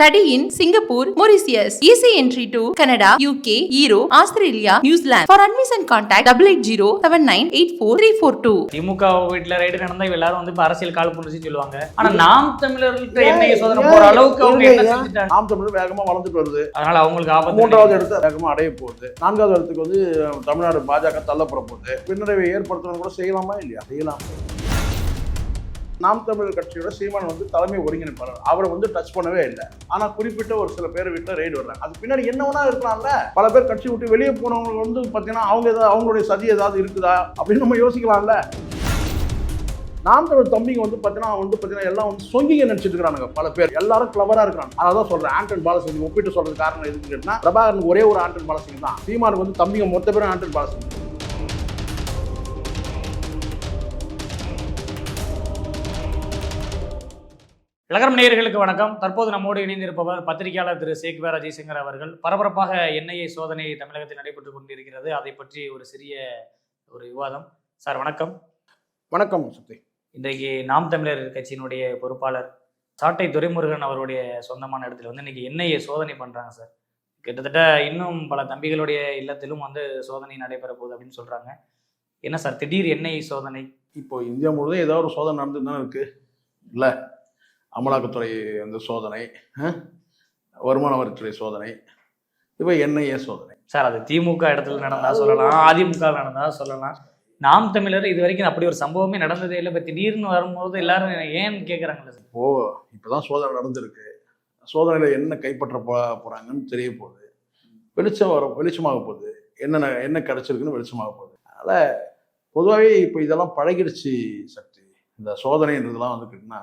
Study in Singapore, Mauritius. Easy entry to Canada, UK, Europe, Australia, New Zealand. For admission contact 880 திமுக வீட்டுல ride நடந்தா இவ எல்லாரும் வந்து அரசியல் கால் புரிச்சு சொல்லுவாங்க. ஆனா நாம் தமிழர்கள்ட்ட என்ன சோதனை போற அளவுக்கு அவங்க என்ன செஞ்சுட்டாங்க? நாம் தமிழர் வேகமா வளர்ந்துட்டு வருது. அதனால அவங்களுக்கு ஆபத்து மூன்றாவது இடத்த வேகமா அடைய போகுது. நான்காவது இடத்துக்கு வந்து தமிழ்நாடு பாஜக தள்ளப்பட போகுது. பின்னடைவை ஏற்படுத்தணும் கூட செய்யலாமா இல்லையா? செய்யலாம். நாம் தமிழர் கட்சியோட சீமான் வந்து தலைமை ஒருங்கிணைப்பாளர். அவரை வந்து டச் பண்ணவே இல்லை. ஆனா குறிப்பிட்ட ஒரு சில பேர் வீட்டில் ரெய்டு வர்றாங்க. அது பின்னாடி என்ன வேணா இருக்கலாம்ல? பல பேர் கட்சி விட்டு வெளியே போனவங்க வந்து பார்த்தீங்கன்னா அவங்க ஏதாவது அவங்களுடைய சதி ஏதாவது இருக்குதா? அப்படின்னு நம்ம யோசிக்கலாம்ல. நாம் தமிழ் தம்பிங்க வந்து பார்த்தீங்கன்னா வந்து பார்த்தீங்கன்னா எல்லாம் வந்து சொங்கிங்க நினச்சிட்டு இருக்கானுங்க பல பேர். எல்லாரும் கிளவராக இருக்கிறாங்க. அதான் சொல்கிறேன் ஆண்டன் பாலசிங் ஒப்பிட்டு சொல்கிறது காரணம் எதுன்னு கேட்டால் பிரபாகரனுக்கு ஒரே ஒரு ஆண்டன் பாலசிங் தான். சீமானுக்கு வந்து தம்பிங்க மொத்த பேரும் ஆண்டன் பாலசிங். இலகரம் நேயர்களுக்கு வணக்கம். தற்போது நம்மோடு இணைந்திருப்பவர் பத்திரிகையாளர் திரு. சேக்வேரா ஜெய்சங்கர் அவர்கள். பரபரப்பாக என்ஐஏ சோதனை தமிழகத்தில் நடைபெற்றுக் கொண்டிருக்கிறது. அதை பற்றி ஒரு சிறிய ஒரு விவாதம். சார் வணக்கம். வணக்கம் சக்தி. இன்றைக்கு நாம் தமிழர் கட்சியினுடைய பொறுப்பாளர் சாட்டை துரைமுருகன் அவருடைய சொந்தமான இடத்துல வந்து இன்னைக்கு என்ஐஏ சோதனை பண்றாங்க சார். கிட்டத்தட்ட இன்னும் பல தம்பிகளுடைய இல்லத்திலும் வந்து சோதனை நடைபெற போகுது அப்படின்னு சொல்றாங்க. என்ன சார் திடீர் என்ஐஏ சோதனை? இப்போ இந்தியா முழுவதும் ஏதாவது ஒரு சோதனை நடந்துட்டு தானே இருக்கு. இல்ல. அமலாக்கத்துறை வந்து சோதனை வருமான வரித்துறை சோதனை இப்போ என்ஐஏ சோதனை. சார் அது திமுக இடத்துல நடந்தா சொல்லலாம் அதிமுக நடந்தா சொல்லலாம். நாம் தமிழர் இது வரைக்கும் அப்படி ஒரு சம்பவமே நடந்ததே இல்லை இப்போ திடீர்னு வரும்போது எல்லாரும் ஏன்னு கேட்குறாங்களே சார்? இப்போ இப்போதான் சோதனை நடந்திருக்கு. சோதனையில் என்ன கைப்பற்ற போ போறாங்கன்னு தெரிய போகுது. வெளிச்சம் வர வெளிச்சமாக போகுது. என்னென்ன என்ன கிடைச்சிருக்குன்னு வெளிச்சமாக போகுது. அதனால் பொதுவாகவே இப்போ இதெல்லாம் பழகிடுச்சு சக்தி. இந்த சோதனைன்றதெல்லாம் வந்துக்கிட்டுனா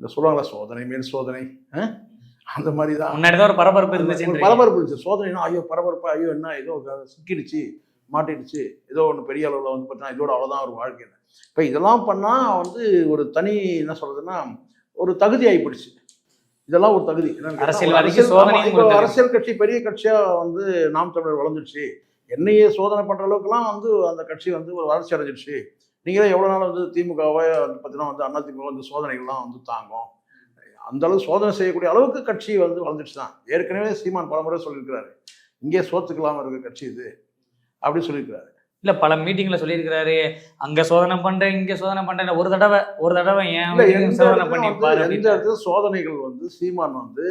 இந்த சொல்லுவாங்களா சோதனை மேல் சோதனை? அந்த மாதிரி தான் முன்னாடி தான் ஒரு பரபரப்பு இருந்துச்சு பரபரப்பு இருந்துச்சு. சோதனைனா ஐயோ பரபரப்பு ஐயோ என்ன ஏதோ சிக்கிடுச்சு மாட்டிடுச்சு ஏதோ ஒன்று பெரிய அளவில் வந்து பார்த்தீங்கன்னா இதோட அவ்வளோதான் ஒரு வாழ்க்கை இப்போ இதெல்லாம் பண்ணால் வந்து ஒரு தனி என்ன சொல்றதுன்னா ஒரு தகுதி ஆகிப்போச்சு இதெல்லாம் ஒரு தகுதி. அரசியல். அரசியல் கட்சி பெரிய கட்சியா வந்து நாம் தமிழர் வளர்ந்துருச்சு என்னையே சோதனை பண்ற அளவுக்குலாம் வந்து அந்த கட்சி வந்து ஒரு வளர்ச்சி அடைஞ்சிருச்சு நீங்களே எவ்வளோ நாள் வந்து திமுகவை வந்து பார்த்தீங்கன்னா வந்து அண்ணா திமுக வந்து சோதனைகள்லாம் வந்து தாங்கும். அந்த அளவு சோதனை செய்யக்கூடிய அளவுக்கு கட்சி வந்து வளர்ந்துருச்சு தான் ஏற்கனவே சீமான் பலமுறை சொல்லியிருக்கிறாரு. இங்கே சோத்துக்கலாம இருக்க கட்சி இது அப்படின்னு சொல்லியிருக்கிறாரு. இல்ல பல மீட்டிங்ல சொல்லியிருக்கிறாரு. அங்க சோதனை பண்றேன் இங்க சோதனை பண்றேன். ஒரு தடவை ஒரு தடவை ஏன் சோதனை இடத்துல பண்ணி வந்து பாரு எந்த அப்படின்னு. இடத்துல சோதனைகள் வந்து சீமான் வந்து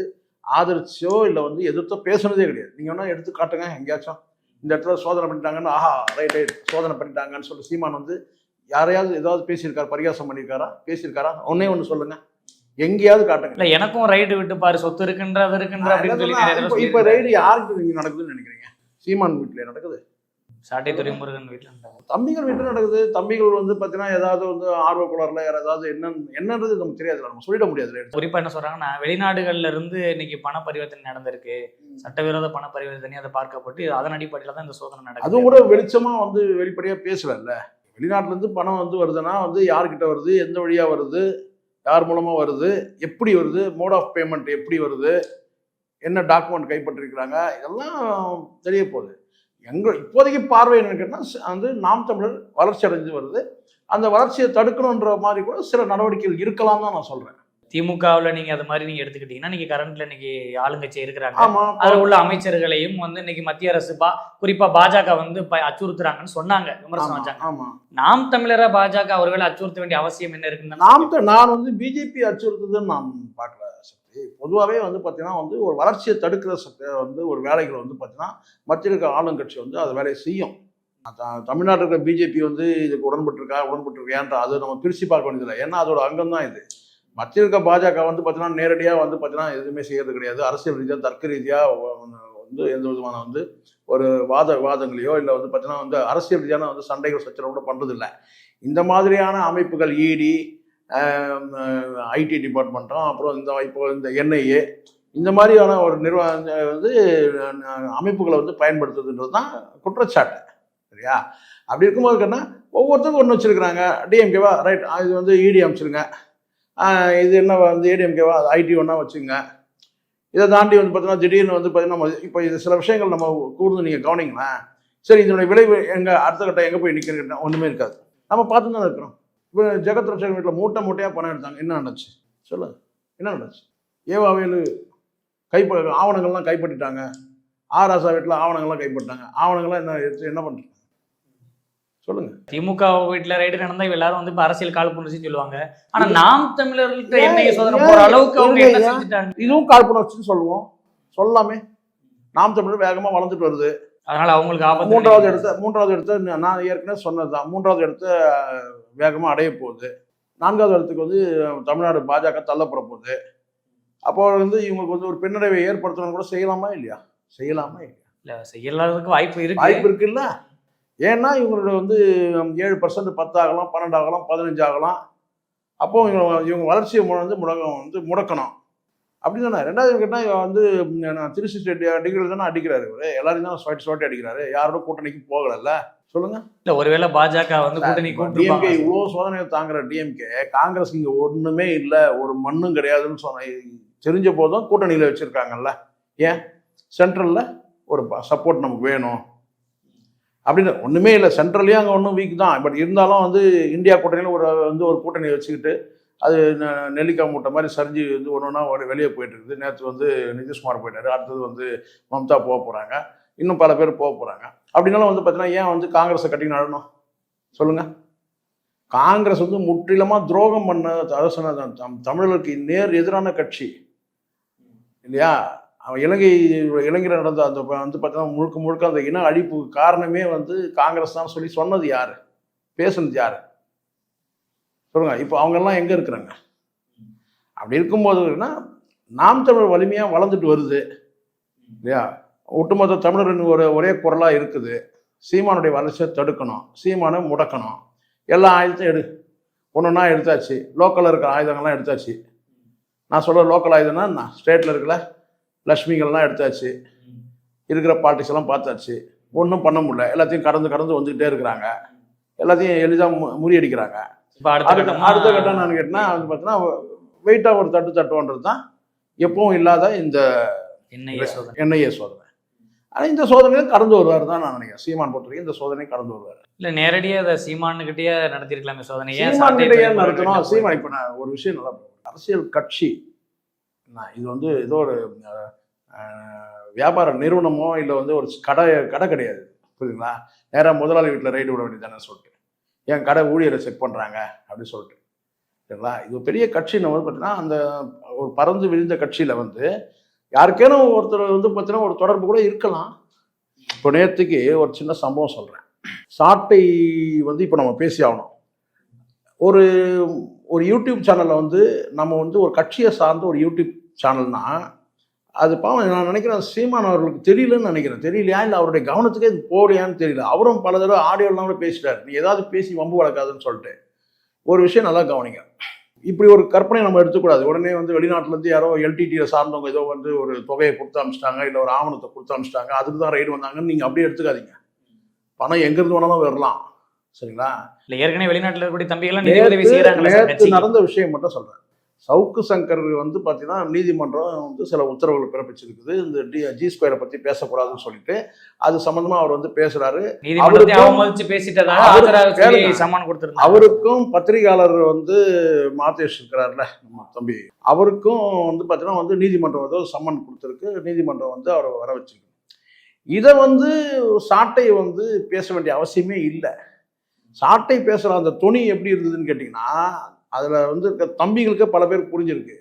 ஆதரிச்சோ இல்ல வந்து எதிர்த்தோ பேசுனதே கிடையாது. நீங்க வேணா எடுத்து காட்டுங்க எங்கேயாச்சும். இந்த இடத்துல சோதனை பண்ணிட்டாங்கன்னு ஆஹா ரைட் ரைட் சோதனை பண்ணிட்டாங்கன்னு சொல்லி சீமான் வந்து யாரையாவது ஏதாவது பேசியிருக்காரு பரிகாசம் பண்ணியிருக்காரா? பேசியிருக்காரா? ஒன்னே ஒன்று சொல்லுங்க. எங்கேயாவது காட்டுங்க. இல்ல எனக்கும் ரைடு விட்டு பாரு சொத்து இருக்குன்ற அது இருக்குன்ற அப்படின்னு சொல்லி இப்போ. ரைடு யாருக்கு நடக்குதுன்னு நினைக்கிறீங்க? சீமான் வீட்டில் நடக்குது? சாட்டை துரைமுருகன் வீட்டுல தம்பிகள் வீட்டில் நடக்குது. தம்பிகள் வந்து பார்த்தீங்கன்னா ஏதாவது வந்து ஆர்வ குளரில் ஏதாவது என்ன என்னன்றது நமக்கு தெரியாது நம்ம சொல்லிட முடியாது குறிப்பா என்ன சொல்றாங்கன்னா வெளிநாடுகள்ல இருந்து இன்னைக்கு பண பரிவர்த்தனை நடந்திருக்கு சட்டவிரோத பண பரிவர்த்தனை அதை பார்க்கப்பட்டு அதன் அடிப்படையில தான் இந்த சோதனை நடக்குது. அதுவும் கூட வெளிச்சமா வந்து வெளிப்படையா பேசலல்ல வெளிநாட்டிலேருந்து பணம் வந்து வருதுன்னா வந்து யார்கிட்ட வருது? எந்த வழியாக வருது? யார் மூலமாக வருது? எப்படி வருது? மோட் ஆஃப் பேமெண்ட் எப்படி வருது? என்ன டாக்குமெண்ட் கைப்பற்றிருக்கிறாங்க? இதெல்லாம் தெரிய போகுது. எங்கள் இப்போதைக்கு பார்வை என்னன்னு கேட்டால் வந்து நாம் தமிழர் வளர்ச்சி அடைஞ்சு வருது. அந்த வளர்ச்சியை தடுக்கணுன்ற மாதிரி கூட சில நடவடிக்கைகள் இருக்கலாம் தான் நான் சொல்கிறேன் திமுகவுல நீங்க அது மாதிரி நீங்க எடுத்துக்கிட்டீங்கன்னா நீங்க கரண்ட்ல இன்னைக்கு ஆளுங்கட்சி இருக்கிறாங்க. அதுல உள்ள அமைச்சர்களையும் வந்து இன்னைக்கு மத்திய அரசு பா குறிப்பா பாஜக வந்து அச்சுறுத்துறாங்கன்னு சொன்னாங்க விமர்சனம் ஆமா, வச்சாங்க. நாம் தமிழரை பாஜக அவர்களை அச்சுறுத்த வேண்டிய அவசியம் என்ன இருக்குன்னு நாம் நான் வந்து பிஜேபி அச்சுறுத்துதுன்னு நான் பார்க்கல சக்தி. பொதுவாகவே வந்து பார்த்தீங்கன்னா வந்து ஒரு வளர்ச்சியை தடுக்கிற சக்தி வந்து ஒரு வேலைகள் வந்து பார்த்தீங்கன்னா மத்திய இருக்க ஆளுங்கட்சி வந்து அது வேலையை செய்யும். தமிழ்நாட்டில் இருக்கிற பிஜேபி வந்து இதுக்கு உடன்பட்டிருக்கா உடன்பட்டிருக்கியான்ற அது நம்ம பிரித்து பார்க்க வேண்டியதில்லை. ஏன்னா அதோட அங்கம் தான் இது. மத்திய இருக்க பாஜக வந்து பார்த்தீங்கன்னா நேரடியாக வந்து பார்த்தீங்கன்னா எதுவுமே செய்யறது கிடையாது. அரசியல் ரீதியாக தர்க்க ரீதியாக வந்து எந்த விதமான வந்து ஒரு வாத வாதங்களையோ இல்லை வந்து பார்த்தீங்கன்னா வந்து அரசியல் ரீதியான வந்து சண்டைகள் சச்சரவு கூட பண்ணுறதில்ல இந்த மாதிரியான அமைப்புகள் இடி ஐடி டிபார்ட்மெண்ட்டும் அப்புறம் இந்த இப்போ இந்த என்ஐஏ இந்த மாதிரியான ஒரு நிர்வாக வந்து அமைப்புகளை வந்து பயன்படுத்துதுன்றது தான் குற்றச்சாட்டு. சரியா? அப்படி இருக்கும்போது என்ன ஒவ்வொருத்தருக்கும் ஒன்று வச்சுருக்குறாங்க. டிஎம்கேவா ரைட் இது வந்து இடி அமைச்சிருங்க இது என்ன வந்து ஏடிஎம்கேவா ஐடி ஒன்றா வச்சுங்க. இதை தாண்டி வந்து பார்த்தீங்கன்னா திடீர்னு வந்து பார்த்தீங்கன்னா இப்போ இது சில விஷயங்கள் நம்ம கூர்ந்து நீங்கள் கவனிங்களேன். சரி இதனுடைய விளைவு எங்கே அடுத்த கட்டம் எங்கே போய் நிற்கிறது ஒன்றுமே இருக்காது. நம்ம பார்த்து தான் இருக்கிறோம். இப்போ ஜெகத் ரட்சகன் வீட்டில் மூட்டை மூட்டையாக பணம் எடுத்தாங்க. என்ன நடந்துச்சு? சொல்லு. என்ன நடந்துச்சு? ஏவாவேலு கைப்ப ஆவணங்கள்லாம் கைப்பற்றிட்டாங்க. ஆராசா வீட்டில் ஆவணங்கள்லாம் கைப்பற்றிட்டாங்க. ஆவணங்கள்லாம் என்ன எடுத்து என்ன பண்ணுறது சொல்லுங்க. திமுக வீட்டுல ரைடு நடந்தா எல்லாரும் வந்து அரசியல் கால் சொல்லுவாங்க. ஆனா நாம் தமிழர்கள்ட்ட என்ன சோதனை போற அளவுக்கு அவங்க என்ன செஞ்சுட்டாங்க? இதுவும் காழ்ப்புணர்ச்சின்னு சொல்லுவோம். சொல்லலாமே நாம் தமிழர் வேகமாக வளர்ந்துட்டு வருது. அதனால அவங்களுக்கு ஆபத்து மூன்றாவது. இடத்த மூன்றாவது இடத்த நான் ஏற்கனவே சொன்னதுதான். மூன்றாவது இடத்த வேகமாக அடைய போகுது. நான்காவது இடத்துக்கு வந்து தமிழ்நாடு பாஜக தள்ளப்பட போகுது. அப்போ வந்து இவங்களுக்கு வந்து ஒரு பின்னடைவை ஏற்படுத்தணும் கூட செய்யலாமா இல்லையா? செய்யலாமா இல்லையா? இல்ல செய்யறதுக்கு வாய்ப்பு இருக்கு. வாய்ப்பு இருக்குல்ல? ஏன்னா இவங்களோட வந்து ஏழு பர்சன்ட் பத்து ஆகலாம் பன்னெண்டு ஆகலாம் பதினஞ்சு ஆகலாம் அப்போ இவங்க இவங்க வளர்ச்சியை வந்து முடக்க வந்து முடக்கணும். அப்படின்னு தானே ரெண்டாவது கேட்டால் இவன் வந்து நான் திருச்சி ஸ்டேட் அடிக்கிறது தானே அடிக்கிறாரு இவரு. எல்லாரையும் தான் சுவாட்டி சுவாட்டி அடிக்கிறாரு. யாரோட கூட்டணிக்கு போகலல்ல. சொல்லுங்க. இல்ல ஒருவேளை பாஜக வந்து கூட்டணி டிஎம்கே இவ்வளோ சோதனையை தாங்குற டிஎம்கே காங்கிரஸ் இங்க ஒண்ணுமே இல்லை. ஒரு மண்ணும் கிடையாதுன்னு சொன்ன தெரிஞ்ச போதும் கூட்டணியில வச்சிருக்காங்கல்ல. ஏன்? சென்ட்ரல்ல ஒரு சப்போர்ட் நமக்கு வேணும். அப்படின்னு ஒன்றுமே இல்லை. சென்ட்ரல்லையும் அங்கே ஒன்றும் வீக் தான். பட் இருந்தாலும் வந்து இந்தியா கூட்டணியில் ஒரு வந்து ஒரு கூட்டணி வச்சுக்கிட்டு அது நெ- நெல்லிக்காய் மூட்டை மாதிரி சரிஞ்சு வந்து ஒன்று ஒன்றா வெளியே போயிட்டு இருக்குது. நேற்று வந்து நிதிஷ்குமார் போயிட்டாரு. அடுத்தது வந்து மம்தா போக போகிறாங்க இன்னும் பல பேர் போக போகிறாங்க அப்படின்னாலும் வந்து பார்த்தீங்கன்னா ஏன் வந்து காங்கிரஸை கட்டி நடணும் சொல்லுங்கள் காங்கிரஸ் வந்து முற்றிலுமாக துரோகம் பண்ண அரசு தம்- தமிழர்களுக்கு நேர் எதிரான கட்சி. இல்லையா? இலங்கை இலங்கையில் நடந்த அந்த வந்து பார்த்தீங்கன்னா முழுக்க முழுக்க அந்த இன அழிப்புக்கு காரணமே வந்து காங்கிரஸ் தான் சொல்லி சொன்னது யார்? பேசுனது யார்? சொல்லுங்கள் இப்போ அவங்கெல்லாம் எங்கே இருக்கிறாங்க? அப்படி இருக்கும்போது நாம் தமிழர் வலிமையாக வளர்ந்துட்டு வருது. இல்லையா? ஒட்டுமொத்த தமிழரின் ஒரு ஒரே குரலாக இருக்குது. சீமானுடைய வளர்ச்சியை தடுக்கணும். சீமானை முடக்கணும். எல்லா ஆயுதத்தையும் எடு. ஒன்று ஒன்றா எடுத்தாச்சு. லோக்கலில் இருக்கிற ஆயுதங்கள்லாம் எடுத்தாச்சு. நான் சொல்கிற லோக்கல் ஆயுதம்னா ஸ்டேட்டில் இருக்கல லட்சுமிகள்லாம் எடுத்தாச்சு. இருக்கிற பார்ட்டிஸ் எல்லாம் பார்த்தாச்சு. ஒன்றும் பண்ண முடியல. எல்லாத்தையும் கடந்து கடந்து வந்துக்கிட்டே இருக்கிறாங்க. எல்லாத்தையும் எளிதாக முறியடிக்கிறாங்க. இப்ப அடுத்த கட்டமா நான் கேட்டேன்னா வந்து பார்த்தீங்கன்னா வெயிட்டாக ஒரு தட்டு தட்டுன்றது தான். எப்பவும் இல்லாத இந்த என்ஐஏ சோதனை. ஆனால் இந்த சோதனையும் கடந்து வருவார் தான் நான் நினைக்கிறேன். சீமான் பொறுத்த வரைக்கும் இந்த சோதனை கடந்து வருவார். இல்ல நேரடியா அதை சீமானுகிட்டயே நடத்திருக்கலாமே சோதனை. ஏன் சீமான் நடத்தணும் சீமான் இப்போ நான் ஒரு விஷயம் நல்லா. அரசியல் கட்சி இது வந்து ஏதோ ஒரு வியாபார நிறுவனமோ இல்லை வந்து ஒரு கடை கடை கிடையாது. புரியுதுங்களா? நேராக முதலாளி வீட்டில் ரைடு விட வேண்டியதானே சொல்லிட்டு. என் கடை ஊழியரை செக் பண்ணுறாங்க அப்படின்னு சொல்லிட்டு. சரிங்களா? இது பெரிய கட்சின்னு வந்து பார்த்தீங்கன்னா அந்த ஒரு பறந்து விரிந்த கட்சியில் வந்து யாருக்கேனும் ஒருத்தர் வந்து பார்த்தீங்கன்னா ஒரு தொடர்பு கூட இருக்கலாம். இப்போ நேற்றுக்கு ஒரு சின்ன சம்பவம் சொல்கிறேன் சாட்டை வந்து இப்போ நம்ம பேசி ஆகணும் ஒரு ஒரு யூடியூப் சேனலில் வந்து நம்ம வந்து ஒரு கட்சியை சார்ந்த ஒரு யூடியூப் சேனல்னா அது பாவம் நான் நினைக்கிறேன் சீமான் அவர்களுக்கு தெரியலன்னு நினைக்கிறேன். தெரியலையா? இல்லை அவருடைய கவனத்துக்கே இது போகலையான்னு தெரியல. அவரும் பல தடவை ஆடியோலாம் கூட பேசிட்டார். நீ ஏதாவது பேசி வம்பு வளர்க்காதுன்னு சொல்லிட்டு. ஒரு விஷயம் நல்லா கவனிங்க. இப்படி ஒரு கற்பனை நம்ம எடுத்துக்கூடாது. உடனே வந்து வெளிநாட்டிலேருந்து யாரோ எல்டிடியை சார்ந்தவங்க ஏதோ வந்து ஒரு தொகையை கொடுத்து அமிச்சிட்டாங்க இல்லை ஒரு ஆவணத்தை கொடுத்து அமிச்சிட்டாங்க அதுக்கு தான் ரைடு வந்தாங்கன்னு நீங்கள் அப்படியே எடுத்துக்காதீங்க. பணம் எங்கேருந்து வேணாலும் வரலாம். சரிங்களா? இல்ல ஏற்கனவே வெளிநாட்டுல இருக்கக்கூடிய தம்பிகள் நிதி உதவி செய்யறாங்களே சார் நேற்று. நடந்த விஷயம் மட்டும் சொல்றேன். சவுக்கு சங்கர் வந்து பார்த்தீங்கன்னா நீதிமன்றம் வந்து சில உத்தரவுகள் பிறப்பிச்சிருக்குது. இந்த டி ஜி ஸ்கொயரை பற்றி பேசக்கூடாதுன்னு சொல்லிட்டு அது சம்பந்தமா அவர் வந்து பேசுறாரு. நீதிமன்றத்தை அவருக்கும் பத்திரிகையாளர் வந்து மாதேஷ் இருக்கிறார்ல நம்ம தம்பி. அவருக்கும் வந்து பார்த்தீங்கன்னா வந்து நீதிமன்றம் வந்து ஒரு சம்மன் கொடுத்துருக்கு. நீதிமன்றம் வந்து அவரை வர வச்சிருக்கு. இதை வந்து சாட்டை வந்து பேச வேண்டிய அவசியமே இல்லை. சாட்டை பேசுகிற அந்த துணி எப்படி இருந்ததுன்னு கேட்டிங்கன்னா அதில் வந்து இருக்க தம்பிகளுக்கு பல பேர் புரிஞ்சிருக்கு.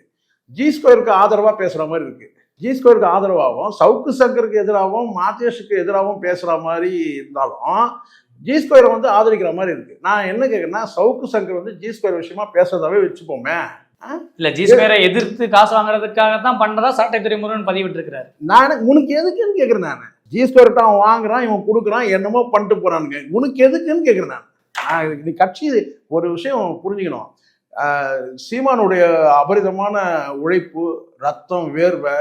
ஜி ஸ்கொயருக்கு ஆதரவாக பேசுகிற மாதிரி இருக்கு. ஜி ஸ்கொயருக்கு ஆதரவாகவும் சவுக்கு சங்கருக்கு எதிராகவும் மாதேஷுக்கு எதிராகவும் பேசுகிற மாதிரி இருந்தாலும் ஜி ஸ்கொயரை வந்து ஆதரிக்கிற மாதிரி இருக்கு. நான் என்ன கேட்குறேன்னா சவுக்கு சங்கர் வந்து ஜி ஸ்கொயர் விஷயமா பேசுறதாவே வச்சுப்போமே. இல்ல ஜி ஸ்கொயரை எதிர்த்து காசு வாங்குறதுக்காக தான் பண்றதா சாட்டை துறைமுருகன் பதிவிட்டு இருக்கிறாரு நான் உனக்கு எதுக்குன்னு கேட்குறேன் நான்? ஜி ஸ்கொயர்கிட்ட அவன் வாங்குறான் இவன் கொடுக்குறான் என்னமோ பண்ணிட்டு போறானுங்க. உனக்கு எதுக்குன்னு கேட்குறேன் நான்? இது- கட்சி ஒரு விஷயம் புரிஞ்சுக்கணும். சீமானுடைய அபரிதமான உழைப்பு ரத்தம் வேர்வை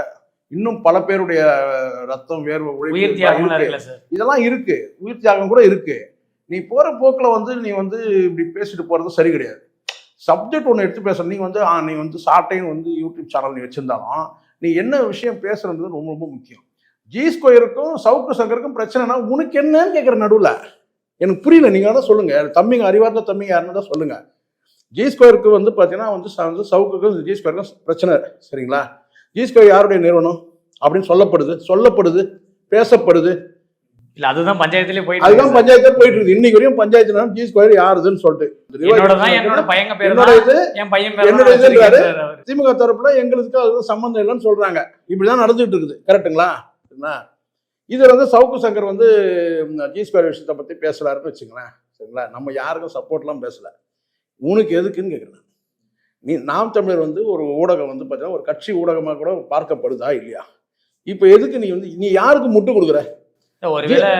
இன்னும் பல பேருடைய ரத்தம் வேர்வை உழைப்பு இதெல்லாம் இருக்கு. உயிர் தியாகம் கூட இருக்கு. நீ போற போக்குல வந்து நீ வந்து இப்படி பேசிட்டு போறது சரி கிடையாது. சப்ஜெக்ட் ஒன்று எடுத்து பேசுற. நீ வந்து நீ வந்து சாட்டைன்னு வந்து யூடியூப் சேனல் நீ வச்சிருந்தாலும் நீ என்ன விஷயம் பேசுறது ரொம்ப ரொம்ப முக்கியம். ஜி ஸ்கொயருக்கும் சவுக்கு சங்கருக்கும் பிரச்சனைனா உனக்கு என்னன்னு கேட்குற நடுவில். எனக்கு புரியல. நீங்க தான் சொல்லுங்க. தம்பிங்க அறிவார்ந்த தம்பிங்க யாருன்னு தான் சொல்லுங்க. ஜி ஸ்கொயருக்கு வந்து பார்த்தீங்கன்னா வந்து வந்து சவுக்குக்கும் ஜி ஸ்கொயருக்கும் பிரச்சனை சரிங்களா? ஜி ஸ்கொயர் யாருடைய நிறுவனம் அப்படின்னு சொல்லப்படுது சொல்லப்படுது பேசப்படுது. இல்ல அதுதான் பஞ்சாயத்திலே போயிட்டு அதுதான் இருக்கு. பஞ்சாயத்து போயிட்டு இருக்குது இன்னைக்கு வரையும் பஞ்சாயத்து ஜி ஸ்கொயர் யாருதுன்னு சொல்லிட்டு. என்னோட பையன் பேர் இது என் பையன் என்னோட. திமுக தரப்புல எங்களுக்கு அது சம்மந்தம் இல்லைன்னு சொல்றாங்க. இப்படிதான் நடந்துட்டு இருக்குது. கரெக்ட்டுங்களா சரிங்களா? இது வந்து சவுக்கு சங்கர் வந்து ஜி ஸ்கொயர் விஷயத்தை பத்தி பேசுறாருன்னு வச்சுங்களேன் சரிங்களா? நம்ம யாருக்கும் சப்போர்ட்லாம் பேசல. உனக்கு எதுக்குன்னு கேட்குறேன் நீ நாம் தமிழர் வந்து ஒரு ஊடகம் வந்து பார்த்தீங்கன்னா ஒரு கட்சி ஊடகமாக கூட பார்க்கப்படுதா இல்லையா? இப்போ எதுக்கு நீ வந்து நீ யாருக்கு முட்டு கொடுக்குற? ஒருவேளை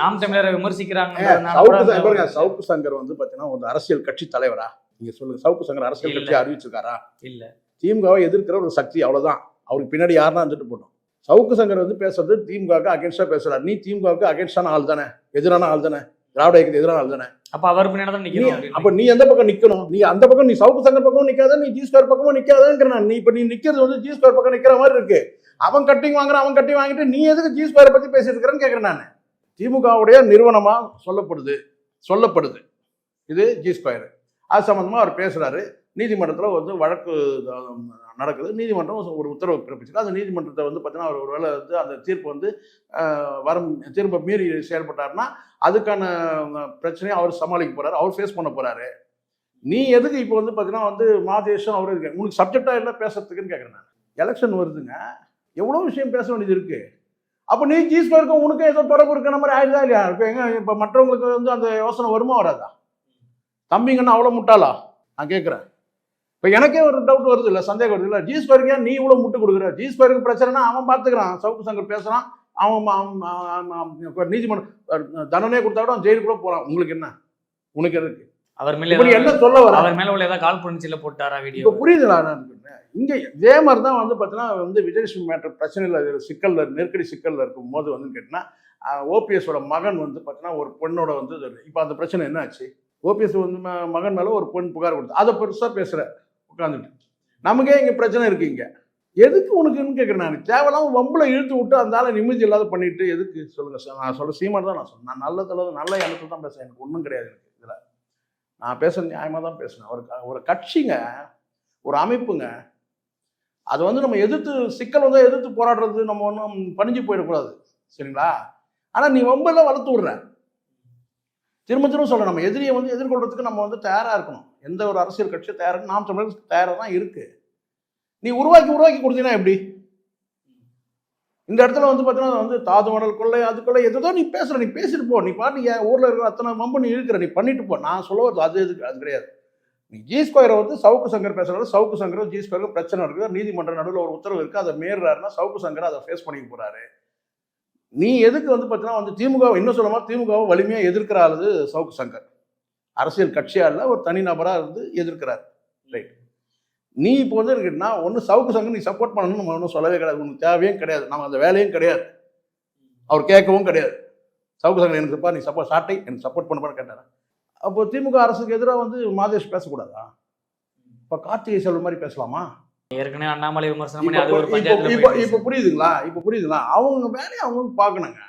நாம் தமிழரை விமர்சிக்கிறாங்க பாருங்க, சவுக்கு சங்கர் வந்து பார்த்தீங்கன்னா ஒரு அரசியல் கட்சி தலைவரா? நீங்க சொல்லுங்க சவுக்கு சங்கர் அரசியல். கட்சி அறிவிச்சிருக்காரா? இல்ல. திமுகவை எதிர்க்கிற ஒரு சக்தி அவ்வளவுதான். அவருக்கு பின்னாடி யாருன்னா இருந்துட்டு போட்டோம் சவுக்கு சங்கர் வந்து பேசுறது திமுகவுக்கு அகேன்ஸ்டா பேசுறாரு. நீ திமுகவுக்கு அகேன்ஸ்டான ஆள் தானே எதிரான ஆள் தானே? திராவிட இயக்கத்துக்கு எதிரான ஆள் தானே? அப்ப அவர் பின்னாடி அப்ப நீ எந்த பக்கம் நிக்கணும்? நீ அந்த பக்கம் நீ சவுக்கு சங்கர் பக்கமும் நிக்காத நீ ஜி ஸ்கொயர் பக்கமும் நிக்காதங்கிற நான் நீ இப்ப நீ நிக்கிறது வந்து ஜி ஸ்கொயர் பக்கம் நிக்கிற மாதிரி இருக்கு. அவன் கட்டிங் வாங்குறான் அவன் கட்டிங் வாங்கிட்டு நீ எதுக்கு ஜி ஸ்கொயரை பத்தி பேசிட்டு இருக்கிறேன்னு கேக்குறேன் நான். திமுகவுடைய நிறுவனமா சொல்லப்படுது. சொல்லப்படுது. இது ஜி ஸ்கொயர் அது சம்பந்தமா அவர் பேசுறாரு. நீதிமன்றத்தில் வந்து வழக்கு நடக்குது. நீதிமன்றம் ஒரு உத்தரவு பிறப்பிச்சிருக்கு. அந்த நீதிமன்றத்தை வந்து பார்த்தீங்கன்னா அவர் ஒருவேளை வந்து அந்த தீர்ப்பு வந்து வரும் தீர்ப்பை திரும்ப மீறி செயல்பட்டாருன்னா அதுக்கான பிரச்சனையை அவர் சமாளிக்க போகிறாரு அவர் ஃபேஸ் பண்ண போகிறாரு நீ எதுக்கு இப்போ வந்து பார்த்தீங்கன்னா வந்து மாதேஷம் அவர் இருக்கு உனக்கு சப்ஜெக்டாக இல்லை பேசுறதுக்குன்னு கேட்குறேன் நான். எலெக்ஷன் வருதுங்க. எவ்வளோ விஷயம் பேச வேண்டியது இருக்குது அப்போ நீ ஜீஸ்ல இருக்க உனக்கு ஏதோ தொடர்பு இருக்கிற மாதிரி ஆயிடுதா இல்லையா? இப்போ எங்க இப்போ மற்றவங்களுக்கு வந்து அந்த யோசனை வருமா வராதா? தம்பிங்கன்னா அவ்வளோ முட்டாளா? நான் கேட்குறேன் இப்போ எனக்கே ஒரு டவுட் வருது இல்லை சந்தேகம் வருது இல்லை. ஜி ஸ்கொயருக்கு நீ இவ்வளோ முட்டு கொடுக்குற. ஜி ஸ்கொயருக்கு பிரச்சனைனா அவன் பார்த்துக்கிறான் சவுக்கு சங்கர் பேசுகிறான் அவன் நீதிமன்றம் தண்டனை கொடுத்தா கூட அவன் ஜெயிலுக்குள்ள போகலாம் உங்களுக்கு என்ன? உனக்கு எதுக்கு? அவர் மேல என்ன சொல்ல வர? அவர் மேல உள்ள ஏதாவது கால் புரிஞ்சில போட்டாரா வீடியோ இப்போ புரியுதுங்களா நான். இங்க இதே மாதிரி தான் வந்து பார்த்தீங்கன்னா வந்து விஜயலட்சுமி மேட்டர் பிரச்சனையில் சிக்கல்ல நெருக்கடி சிக்கல்ல இருக்கும் போது வந்து கேட்டிங்கன்னா ஓபிஎஸோட மகன் வந்து பார்த்தீங்கன்னா ஒரு பொண்ணோட வந்து இப்போ அந்த பிரச்சனை என்ன ஆச்சு? ஓபிஎஸ் வந்து மகன் மேல ஒரு பொண்ணு புகார் கொடுத்து அதை பெருசா பேசுற. உட்காந்துட்டு நமக்கே இங்கே பிரச்சனை இருக்கு இங்கே. எதுக்கு உனக்குன்னு கேட்குறேன் நான்? தேவையில்லாம வம்புல இழுத்து விட்டு அந்தால நிம்மதி இல்லாத பண்ணிட்டு எதுக்கு சொல்லுங்கள் சார்? நான் சொல்ல சீமான் தான் நான் சொன்னேன். நான் நல்ல தலைவர் நல்ல எண்ணத்தில் தான் பேசுகிறேன் எனக்கு ஒன்றும் கிடையாது எனக்கு இதில். நான் பேச நியாயமாக தான் பேசுனேன். ஒரு க- ஒரு கட்சிங்க ஒரு அமைப்புங்க அது வந்து நம்ம எதிர்த்து சிக்கல் வந்து எதிர்த்து போராடுறது நம்ம ஒன்றும் பணிஞ்சு போயிடக்கூடாது. சரிங்களா? ஆனால் நீ வம்பெல்லாம் வளர்த்து விட்றேன் திரும்ப திரும்ப சொல்ல நம்ம எதிரியை வந்து எதிர்கொள்றதுக்கு நம்ம வந்து தயாராக இருக்கணும். எந்த ஒரு அரசியல் கட்சியும் தயாராக நாம் தமிழர் தயாராக தான் இருக்கு. நீ உருவாக்கி உருவாக்கி கொடுத்தீங்கன்னா எப்படி? இந்த இடத்துல வந்து பார்த்தீங்கன்னா வந்து தாது மடல் கொள்ளை அது கொள்ளை எதோ நீ பேசுகிற நீ பேசிட்டு போ. நீ பாட்டு என் ஊரில் இருக்கிற அத்தனை மம்பு நீ இருக்கிற நீ பண்ணிட்டு போ. நான் சொல்ல வருது அது எதுக்கு? அது கிடையாது. நீ ஜி ஸ்கொயரை வந்து சவுக்கு சங்கர் பேசுகிறாரு சவுக்கு சங்கர் ஜி ஸ்கொயருக்கு பிரச்சனை இருக்குது நீதிமன்ற நடுவில் ஒரு உத்தரவு இருக்குது அதை மீறுறாருன்னா சவுக்கு சங்கர் அதை ஃபேஸ் பண்ணிக்க போகிறாரு நீ எதுக்கு வந்து பார்த்தீங்கன்னா வந்து திமுக இன்னும் சொல்லமா திமுகவை வலிமையாக எதிர்க்கிற சவுக்கு சங்கர். அரசியல் கட்சியாக இல்லை ஒரு தனிநபராக இருந்து எதிர்க்கிறார். ரைட் நீ இப்போ வந்து இருக்குன்னா ஒன்று சவுக்கு சங்கம் நீ சப்போர்ட் பண்ணணும்னு நம்ம ஒன்றும் சொல்லவே கிடையாது. உனக்கு தேவையும் கிடையாது. நம்ம அந்த வேலையும் கிடையாது. அவர் கேட்கவும் கிடையாது. சவுக்கு சங்கம் எனக்கு இருப்பா நீ சப்போர்ட் சாட்டை எனக்கு சப்போர்ட் பண்ண கேட்டார்? அப்போ திமுக அரசுக்கு எதிராக வந்து மாதேஷ் பேசக்கூடாதா? இப்போ கார்த்திகை செல்வம் மாதிரி பேசலாமா? ஏற்கனவே அண்ணாமலை விமர்சனம் பண்ணி அது ஒரு பஞ்சாயத்துல இப்போ இப்போ புரியுதுங்களா? இப்போ புரியுதுங்களா? அவங்க வேலையை அவங்க பார்க்கணுங்க.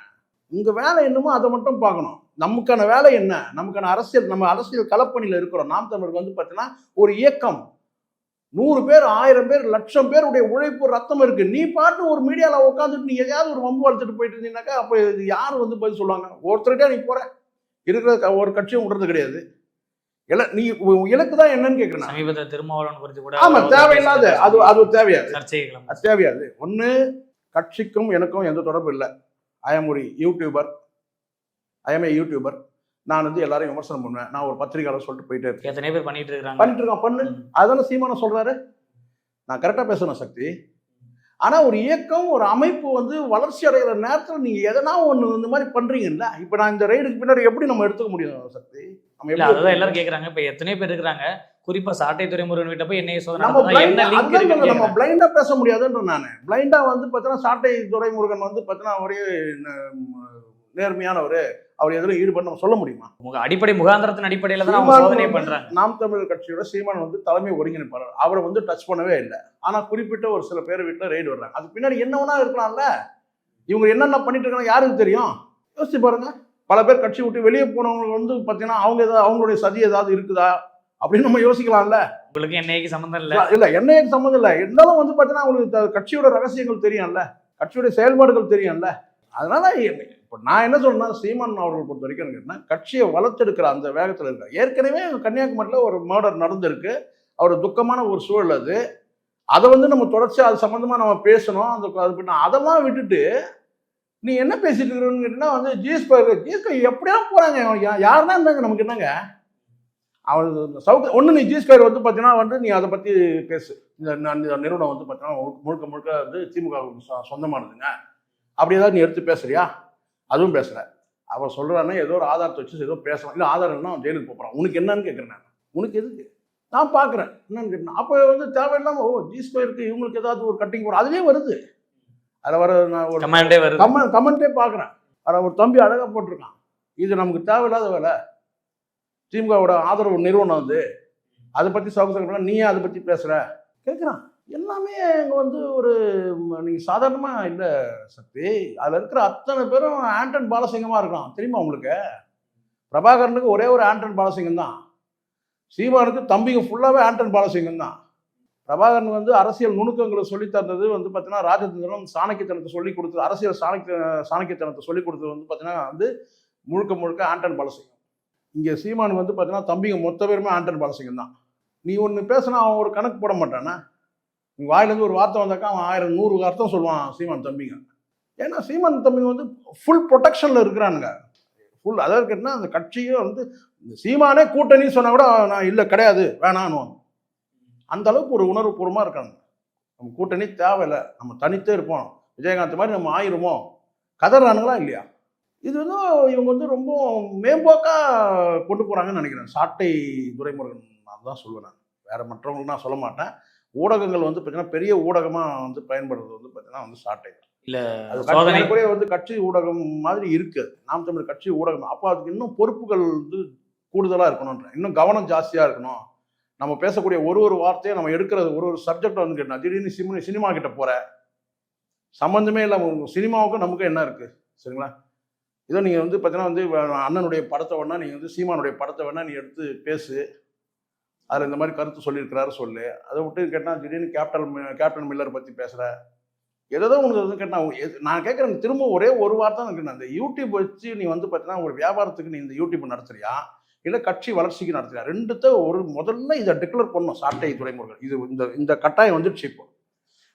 உங்க வேலை என்னமோ அதை மட்டும் பார்க்கணும். நமக்கான வேலை என்ன? நமக்கான அரசியல் நம்ம அரசியல் களப்பணியில் இருக்கிறோம். நாம் தமிழருக்கு வந்து பார்த்தீங்கன்னா ஒரு இயக்கம். நூறு பேர் ஆயிரம் பேர் லட்சம் பேருடைய உழைப்பு ரத்தம் இருக்கு. நீ பாட்டு ஒரு மீடியால உட்காந்துட்டு நீ எதையாவது ஒரு வம்பு வளர்த்துட்டு போயிட்டு இருந்தீங்கன்னாக்கா அப்போ இது யார் வந்து பதில் சொல்லுவாங்க? ஒருத்தருக்கே நீ போற. இருக்கிற ஒரு கட்சியும் விடுறது கிடையாது. இல்ல நீ இலக்கு தான் என்னன்னு கேட்கறேன் சமீபத்தில் திருமாவளவன் குறித்து கூட ஆமா தேவையில்லாத. அது அது தேவையாது சர்ச்சைகளும் அது தேவையாது. ஒன்று கட்சிக்கும் எனக்கும் எந்த தொடர்பும் இல்லை. ஐ எம் ஒரு YouTuber I am a YouTuber நான் வந்து எல்லாரையும் விமர்சனம் பண்ணுவேன். நான் ஒரு பத்திரிகையாளர் சொல்லிட்டு போயிட்டே இருக்கேன். எத்தனை பேர் பண்ணிட்டு இருக்காங்க பண்ணிட்டு இருக்கான் பண்ணு. அதான சீமான சொல்றாரு? நான் கரெக்டாக பேசணும் சக்தி. ஆனா ஒரு இயக்கம் ஒரு அமைப்பு வந்து வளர்ச்சி அடைகிற நேரத்தில் நீங்க எதனா ஒண்ணு இந்த மாதிரி பண்றீங்கல்ல? இப்போ நான் இந்த ரைடுக்கு பின்னாடி எப்படி நம்ம எடுத்துக்க முடியும் சக்தி? அதுதான் எல்லாரும் கேக்குறாங்க. இப்ப எத்தனை பேர் இருக்கிறாங்க குறிப்பா சாட்டை துறைமுருகன் வீட்டை போய் என்னைய சோதனை நம்ம. பிளைண்டா பேச முடியாதுன்ற நான். பிளைண்டா வந்து பார்த்தீங்கன்னா சாட்டை துரைமுருகன் வந்து பார்த்தீங்கன்னா ஒரே நேர்மையானவர். அவர் எதிலும் ஈடுபட்டு நம்ம சொல்ல முடியுமா? முக- அடிப்படை முகாந்திரத்தின் அடிப்படையில தான் அவங்க சோதனை பண்றாங்க. நாம் தமிழர் கட்சியோட சீமான் வந்து தலைமை ஒருங்கிணைப்பாளர். அவரை வந்து டச் பண்ணவே இல்லை. ஆனா குறிப்பிட்ட ஒரு சில பேர் வீட்டில் ரெய்டு வர்றாங்க. அதுக்கு பின்னாடி என்ன வேணா இருக்கலாம்ல? இவங்க என்னென்ன பண்ணிட்டு இருக்காங்க யாருக்கு தெரியும்? யோசிச்சு பாருங்க. பல பேர் கட்சி விட்டு வெளியே போனவங்க வந்து பார்த்தீங்கன்னா அவங்க ஏதாவது அவங்களுடைய சதி ஏதாவது இருக்குதா? அப்படின்னு நம்ம யோசிக்கலாம்ல. உங்களுக்கு என்னைக்கு சம்மந்தம் இல்ல. இல்ல என்ன சம்மந்தம் இல்லை. இருந்தாலும் வந்து பார்த்தீங்கன்னா அவங்களுக்கு கட்சியோட ரகசியங்கள் தெரியும்ல. கட்சியுடைய செயல்பாடுகள் தெரியும்ல. அதனால இப்போ நான் என்ன சொல்றேன்னா சீமான் அவர்கள் பொறுத்த வரைக்கும் கேட்டா கட்சியை வளர்த்தெடுக்கிற அந்த வேகத்தில் இருக்கார். ஏற்கனவே கன்னியாகுமரியில் ஒரு மர்டர் நடந்திருக்கு. அவர் துக்கமான ஒரு சூழல் அது. அதை வந்து நம்ம தொடர்ச்சி அது சம்மந்தமாக நம்ம பேசணும். அந்த அது பண்ண- அதெல்லாம் விட்டுட்டு நீ என்ன பேசிட்டு இருக்கிறன்னு கேட்டீங்கன்னா வந்து ஜிஎஸ் ஜிஎஸ்கோ எப்படியா போகிறாங்க யாருன்னா இருந்தாங்க நமக்கு என்னங்க? அவன் சவுக்கு ஒன்று நீ ஜி ஸ்கொயர் வந்து பார்த்தீங்கன்னா வந்து நீ அதை பற்றி பேசு. இந்த நிறுவனம் வந்து பார்த்தீங்கன்னா முழுக்க முழுக்க வந்து திமுக சொந்தமானதுங்க. அப்படி ஏதாவது நீ எடுத்து பேசுறியா? அதுவும் பேசுற அவன் சொல்றான்னா ஏதோ ஒரு ஆதாரத்தை வச்சு ஏதோ பேசலாம். இல்லை ஆதாரம் இல்லைன்னா அவன் ஜெயிலுக்கு போகிறான் உனக்கு என்னன்னு கேட்குறேன் நான். உனக்கு எதுக்கு? நான் பார்க்குறேன் என்னன்னு கேட்டேன். அப்போ வந்து தேவையில்லாம ஓ ஜி ஸ்கொயருக்கு இவங்களுக்கு ஏதாவது ஒரு கட்டிங் போடுற அதுலேயே வருது. அதில் வர நான் ஒரு கமாண்டே வருது. கமெண்ட் கமெண்ட்டே பார்க்குறேன் அதில் ஒரு தம்பி அழகாக போட்டிருக்கான். இது நமக்கு தேவையில்லாத வேலை. திமுகவோட ஆதரவு நிறுவனம் அது. அதை பற்றி சவுக்கு நீ அதை பற்றி பேசுகிற கேட்குறான் எல்லாமே அங்கே வந்து ஒரு நீங்கள் சாதாரணமாக இல்லை சக்தி. அதில் இருக்கிற அத்தனை பேரும் ஆண்டன் பாலசிங்கமாக இருக்கான். தெரியுமா உங்களுக்கு? பிரபாகரனுக்கு ஒரே ஒரு ஆண்டன் பாலசிங்கம் தான் சீமானுக்கு தம்பிங்க ஃபுல்லாகவே ஆண்டன் பாலசிங்கம் தான் பிரபாகரன் வந்து அரசியல் நுணுக்கங்களை சொல்லித் தந்தது வந்து பார்த்தீங்கன்னா ராஜதந்திரம் சாணக்கியத்தனத்தை சொல்லி கொடுத்தது அரசியல் சாணக்கிய சாணக்கியத்தனத்தை சொல்லி கொடுத்தது வந்து பார்த்தீங்கன்னா வந்து முழுக்க முழுக்க ஆண்டன் பாலசிங்கம். இங்கே சீமான் வந்து பார்த்தீங்கன்னா தம்பிங்க மொத்த பேருமே ஆண்டன் பாலசிங்கம் தான் நீ ஒன்று பேசினா அவன் ஒரு கணக்கு போட மாட்டானா? நீ வாயிலேருந்து ஒரு வார்த்தை வந்தாக்கா அவன் ஆயிரம் நூறு அர்த்தம் சொல்லுவான் சீமான் தம்பிங்க. ஏன்னா சீமான் தம்பிங்க வந்து ஃபுல் ப்ரொடெக்ஷனில் இருக்கிறானுங்க. ஃபுல் அதாவது கேட்டால் அந்த கட்சியே வந்து இந்த சீமானே கூட்டணி சொன்னால் கூட நான் இல்லை கிடையாது வேணான்னு அந்த அளவுக்கு ஒரு உணர்வுபூர்வமாக இருக்காங்க. நம்ம கூட்டணி தேவையில்லை நம்ம தனித்தே இருப்போம். விஜயகாந்த் மாதிரி நம்ம ஆயிருமோ? கதறானுங்களா இல்லையா? இது வந்து இவங்க வந்து ரொம்ப மேம்போக்காக கொண்டு போகிறாங்கன்னு நினைக்கிறேன். சாட்டை துரைமுருகன் நான் தான் சொல்லுவேன் நான். வேற மற்றவங்களுக்கு நான் சொல்ல மாட்டேன். ஊடகங்கள் வந்து பார்த்தீங்கன்னா பெரிய ஊடகமாக வந்து பயன்படுறது வந்து பார்த்தீங்கன்னா வந்து தான். இல்ல கட்சி வந்து கட்சி ஊடகம் மாதிரி இருக்கு. நாம் தமிழ் கட்சி ஊடகம். அப்போ அதுக்கு இன்னும் பொறுப்புகள் வந்து கூடுதலாக இருக்கணும்ன்ற. இன்னும் கவனம் ஜாஸ்தியாக இருக்கணும். நம்ம பேசக்கூடிய ஒரு ஒரு வார்த்தையை நம்ம எடுக்கிறது ஒரு ஒரு சப்ஜெக்ட் வந்து கேட்டோம் திடீர்னு சினிமா சினிமா கிட்ட போற. சம்மந்தமே இல்லாமல் சினிமாவுக்கும் நமக்கும் என்ன இருக்கு? சரிங்களா? இதோ நீங்கள் வந்து பார்த்தீங்கன்னா வந்து அண்ணனுடைய படத்தை வேணா நீங்கள் வந்து சீமானுடைய படத்தை வேணா நீ எடுத்து பேசு. அதில் இந்த மாதிரி கருத்து சொல்லியிருக்கிறாரு சொல்லு. அதை விட்டு கேட்டால் திடீர்னு கேப்டன் கேப்டன் மில்லர் பற்றி பேசுகிற ஏதோ உனக்கு வந்து கேட்டா எது- நான் கேட்குறேன் திரும்ப ஒரே ஒரு வார்த்தை தான் கேட்டேன் அந்த யூடியூப் வச்சு நீ வந்து பார்த்தீங்கன்னா ஒரு வியாபாரத்துக்கு நீ இந்த யூடியூப் நடத்துறியா? இல்லை கட்சி வளர்ச்சிக்கு நடத்துறியா? ரெண்டுத்த ஒரு முதல்ல இதை டிக்ளேர் பண்ணும் சாட்டை துறைமுருகன். இது இந்த இந்த கட்டாயம் வந்துடுச்சு இப்போ.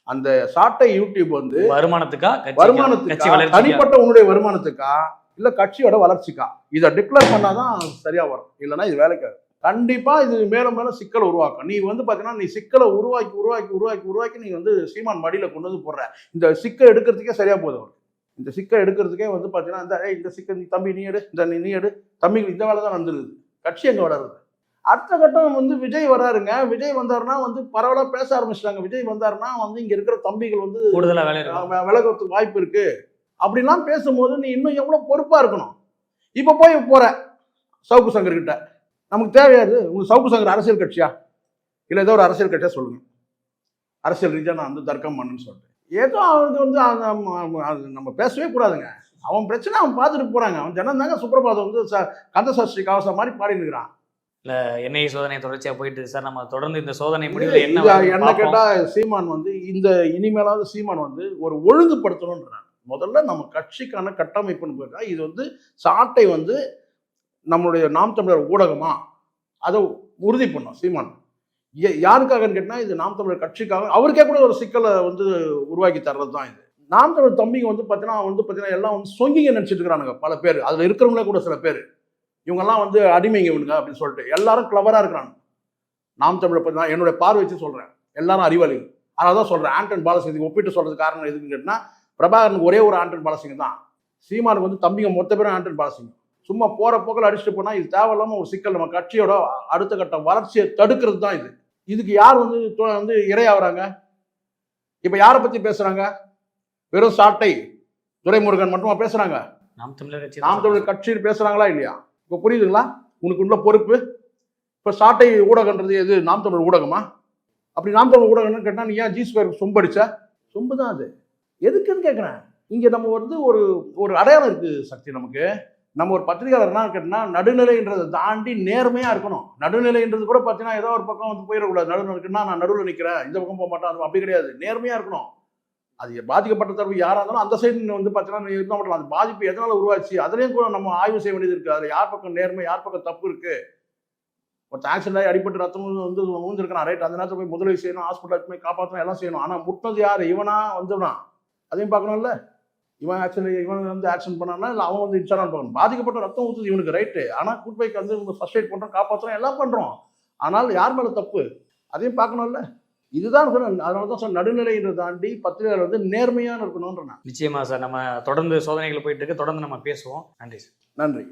அந்த சாட்டை யூடியூப் வந்து வருமானத்துக்கா வருமானத்துக்கா? தனிப்பட்ட உன்னுடைய வருமானத்துக்கா? இல்ல கட்சியோட வளர்ச்சிக்கா? இதை டிக்ளேர் பண்ணாதான் சரியா வரும். இல்லைன்னா இது வேலைக்கு ஆகாது. கண்டிப்பா இது மேலும் மேலும் சிக்கலை உருவாக்கும். நீ வந்து பாத்தீங்கன்னா நீ சிக்கலை உருவாக்கி உருவாக்கி உருவாக்கி உருவாக்கி நீ வந்து சீமான் மடியில கொண்டு வந்து போடுற. இந்த சிக்கை எடுக்கிறதுக்கே சரியா போகுது அவருக்கு. இந்த சிக்கை எடுக்கிறதுக்கே வந்து பாத்தீங்கன்னா இந்த இந்த சிக்கை நீ தம்பி நீ எடு இந்த நீ எடு. தம்பிக்கு இந்த வேலை தான் நடந்துருது. கட்சி எங்க வளருது? அடுத்த கட்டம் வந்து விஜய் வராருங்க விஜய் வந்தாருன்னா வந்து பரவலா பேச ஆரம்பிச்சிட்டாங்க. விஜய் வந்தாருன்னா வந்து இங்க இருக்கிற தம்பிகள் வந்து கூடுதலா வேலை இருக்கும். வி- விலகிறதுக்கு வாய்ப்பு இருக்கு. அப்படிலாம் பேசும்போது நீ இன்னும் எவ்வளவு பொறுப்பா இருக்கணும்? இப்ப போய் போற சவுக்கு சங்கர் கிட்ட நமக்கு தேவையாது. உங்களுக்கு சவுக்கு சங்கர் அரசியல் கட்சியா? இல்ல ஏதோ ஒரு அரசியல் கட்சியா சொல்லுங்க. அரசியல் ரீதியா நான் வந்து தர்க்கம் பண்ணுன்னு சொல்லிட்டு ஏதோ அவனுக்கு வந்து அது நம்ம பேசவே கூடாதுங்க. அவன் பிரச்சனை அவன் பார்த்துட்டு போறாங்க. அவன் ஜனம் தாங்க சுப்பிரபாதம் வந்து ச- கந்த சஷ்டி கவசம் மாதிரி பாடிட்டு இருக்கிறான். என்ஐஏ சோதனை தொடர்ச்சியா போயிட்டு சார் நம்ம தொடர்ந்து இந்த சோதனை முடிவுல என்ன என்ன பார்ப்போம். கேட்டா சீமான் வந்து இந்த இனிமேலாவது சீமான் வந்து ஒரு ஒழுங்குபடுத்தணும்ன்றான் முதல்ல நம்ம கட்சிக்கான கட்டமைப்புன்னு போயிருக்கா இது வந்து சாட்டை வந்து நம்மளுடைய நாம் தமிழர் ஊடகமா? அதை உறுதி பண்ணும் சீமான். யாருக்காகன்னு கேட்டால் இது நாம் தமிழர் கட்சிக்காக அவருக்கே கூட ஒரு சிக்கலை வந்து உருவாக்கி தர்றது தான் இது. நாம் தமிழர் தம்பிங்க வந்து பார்த்தீங்கன்னா வந்து பார்த்தீங்கன்னா எல்லாம் வந்து சொங்கிங்க நினச்சிட்டு இருக்கிறானுங்க பல பேர். அதில் இருக்கிறவங்களே கூட சில பேர். இவங்கெல்லாம் வந்து அடிமைங்க இவனுங்க அப்படின்னு சொல்லிட்டு எல்லாரும் கிளவராக இருக்கிறாங்க. நாம் தமிழை பற்றி நான் என்னுடைய பார்வை வச்சு சொல்கிறேன் எல்லாரும் அறிவாளிகள். அதனால தான் சொல்கிறேன் ஆண்டன் பாலசிங்க ஒப்பிட்டு சொல்கிறது காரணம் எதுக்குன்னு கேட்டால் பிரபாகரனுக்கு ஒரே ஒரு ஆண்டன் பாலசிங்க தான். சீமானுக்கு வந்து தம்பிங்க மொத்த பேரும் ஆண்டன் பாலசிங்க சும்மா போகிற போக்கில் அடிச்சுட்டு போனால் இது தேவையில்லாமல் ஒரு சிக்கல். நம்ம கட்சியோட அடுத்த கட்ட வளர்ச்சியை தடுக்கிறது தான் இது. இதுக்கு யார் வந்து வந்து இரையாகிறாங்க இப்போ யாரை பற்றி பேசுகிறாங்க வெறும் சாட்டை துரைமுருகன் மட்டுமா பேசுகிறாங்க நாம் தமிழர் கட்சி நாம் தமிழர் கட்சியில் பேசுறாங்களா இல்லையா? இப்போ புரியுதுங்களா? உனக்கு உள்ள பொறுப்பு. இப்போ சாட்டை ஊடகன்றது எது? நாம் தமிழ் ஊடகமா? அப்படி நாம் தமிழ் ஊடகம்னு கேட்டால் நீ ஏன் ஜி ஸ்கொயர் சொம்படிச்ச? சொம்பு தான் அது. எதுக்குன்னு கேட்குறேன் இங்கே நம்ம வந்து ஒரு ஒரு அடையாளம் இருக்கு சக்தி நமக்கு. நம்ம ஒரு பத்திரிகையாளர்னா கேட்டோம்னா நடுநிலைன்றதை தாண்டி நேர்மையாக இருக்கணும். நடுநிலைன்றது கூட பார்த்தீங்கன்னா ஏதோ ஒரு பக்கம் வந்து போயிடக்கூடாது. நடுநிலை இருக்குன்னா நான் நடுவில் நிற்கிறேன் இந்த பக்கம் போக மாட்டேன். அது அப்படி கிடையாது. நேர்மையாக இருக்கணும். அது பாதிக்கப்பட்ட தரப்பு யாராக இருந்தாலும் அந்த சைடு வந்து பார்த்தீங்கன்னா நீ மாட்டோம் பண்ணலாம் அது பாதிப்பு எதனால் உருவாச்சு? அதுலேயும் கூட நம்ம ஆய்வு செய்ய வேண்டியது இருக்குது அதில் யார் பக்கம் நேர்மை யார் பக்கம் தப்பு இருக்குது ஒரு ஆக்சிடென்ட் ஆகி ரத்தம் வந்து ஊந்திருக்கான் ரைட் அந்த நேரத்தில் போய் முதலீடு செய்யணும் ஹாஸ்பிட்டல் போய் காப்பாற்றணும் எல்லாம் செய்யணும். ஆனால் முட்டினது யார்? இவனா வந்தவனா? அதையும் பார்க்கணும்ல? இவன் ஆக்சுவலி இவன் வந்து ஆக்ஷன் பண்ணானா இல்லை அவன் வந்து இன்சாரான் பார்க்கணும் பாதிக்கப்பட்ட ரத்தம் ஊற்றுது இவனுக்கு ரைட்டு ஆனால் கூட்பைக்கு வந்து ஃபர்ஸ்ட் எய்ட் பண்ணுறோம் காப்பாற்றுறோம் எல்லாம் பண்ணுறோம் ஆனால் யார் மேலே தப்பு? அதையும் பார்க்கணும்ல. இதுதான் சொன்னேன் அதனால தான் சொன்ன நடுநிலையை தாண்டி பத்திரிகையாளர் வந்து நேர்மையான இருக்கணும்ன்ற நான். நிச்சயமா சார் நம்ம தொடர்ந்து சோதனைகள் போயிட்டு இருக்கு. தொடர்ந்து நம்ம பேசுவோம். நன்றி சார். நன்றி.